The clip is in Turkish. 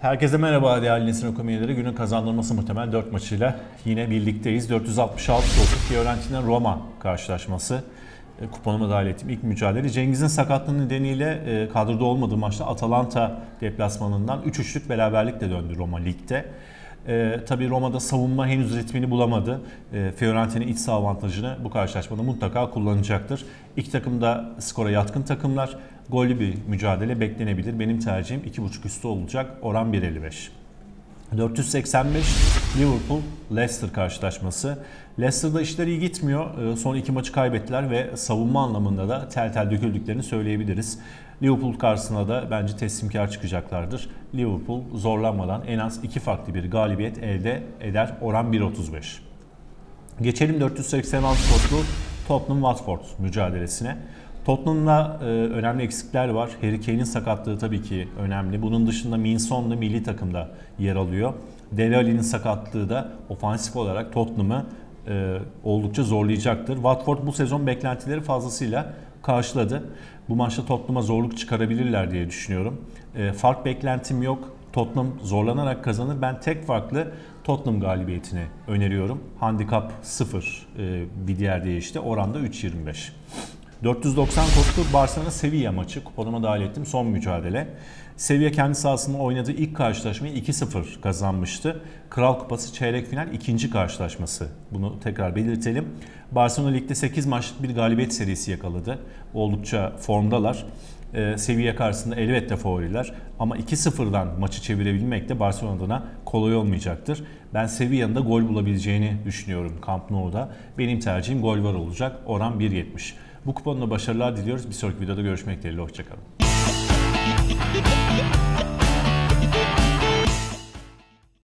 Herkese merhaba değerli Nesin Okumyeleri. Günün kazandırması muhtemel 4 maçıyla yine birlikteyiz. 466 koltuk Fiorentina Roma karşılaşması. E, Kuponuma dahil ettiğim ilk mücadele. Cengiz'in sakatlığı nedeniyle e, kadroda olmadığı maçta Atalanta deplasmanından 3-3'lük beraberlikle döndü Roma ligde. E, tabii Roma'da savunma henüz ritmini bulamadı. E, Fiorentina iç saha avantajını bu karşılaşmada mutlaka kullanacaktır. İki takım da skora yatkın takımlar. Gollü bir mücadele beklenebilir. Benim tercihim 2.5 üstü olacak. Oran 1.55. 485 Liverpool Leicester karşılaşması. Leicester'da işler iyi gitmiyor. Ee, Son iki maçı kaybettiler ve savunma anlamında da tel tel döküldüklerini söyleyebiliriz. Liverpool karşısında da bence teslimkar çıkacaklardır. Liverpool zorlanmadan en az iki farklı bir galibiyet elde eder. Oran 1.35. Geçelim 486 kodlu Tottenham Watford mücadelesine. Tottenham'da e, önemli eksikler var. Harry Kane'in sakatlığı tabii ki önemli. Bunun dışında Minson da milli takımda yer alıyor. Dele Alli'nin sakatlığı da ofansif olarak Tottenham'ı e, oldukça zorlayacaktır. Watford bu sezon beklentileri fazlasıyla karşıladı. Bu maçta Tottenham'a zorluk çıkarabilirler diye düşünüyorum. E, fark beklentim yok. Tottenham zorlanarak kazanır. Ben tek farklı Tottenham galibiyetini öneriyorum. Handikap 0 e, bir diğer deyişle oranda 3.25. 490 kodlu Barcelona Sevilla maçı kuponuma dahil ettim son mücadele. Sevilla kendi sahasında oynadığı ilk karşılaşmayı 2-0 kazanmıştı. Kral Kupası çeyrek final ikinci karşılaşması. Bunu tekrar belirtelim. Barcelona ligde 8 maçlık bir galibiyet serisi yakaladı. Oldukça formdalar. Ee, Sevilla karşısında elbette favoriler ama 2-0'dan maçı çevirebilmek de Barcelona adına kolay olmayacaktır. Ben Sevilla'nın da gol bulabileceğini düşünüyorum Camp Nou'da. Benim tercihim gol var olacak. Oran 1.70. Bu kuponla başarılar diliyoruz. Bir sonraki videoda görüşmek dileğiyle. Hoşçakalın.